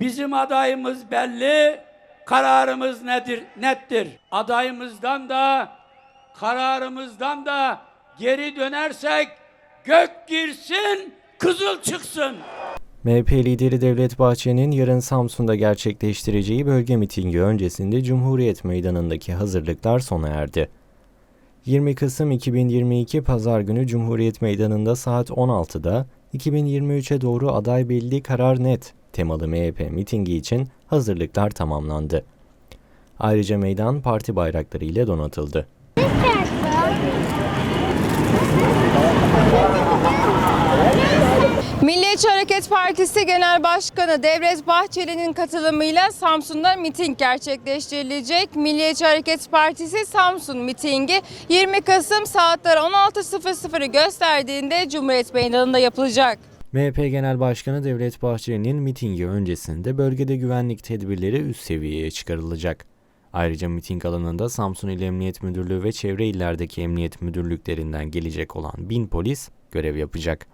Bizim adayımız belli, kararımız nedir? Nettir. Adayımızdan da, kararımızdan da geri dönersek gök girsin, kızıl çıksın. MHP lideri Devlet Bahçeli'nin yarın Samsun'da gerçekleştireceği bölge mitingi öncesinde Cumhuriyet Meydanı'ndaki hazırlıklar sona erdi. 20 Kasım 2022 Pazar günü Cumhuriyet Meydanı'nda saat 16'da 2023'e doğru aday belli karar net temalı MHP mitingi için hazırlıklar tamamlandı. Ayrıca meydan parti bayrakları ile donatıldı. Milliyetçi Hareket Partisi Genel Başkanı Devlet Bahçeli'nin katılımıyla Samsun'da miting gerçekleştirilecek. Milliyetçi Hareket Partisi Samsun mitingi 20 Kasım saatler 16.00'ı gösterdiğinde Cumhuriyet Meydanı'nda yapılacak. MHP Genel Başkanı Devlet Bahçeli'nin mitingi öncesinde bölgede güvenlik tedbirleri üst seviyeye çıkarılacak. Ayrıca miting alanında Samsun İl Emniyet Müdürlüğü ve çevre illerdeki emniyet müdürlüklerinden gelecek olan bin polis görev yapacak.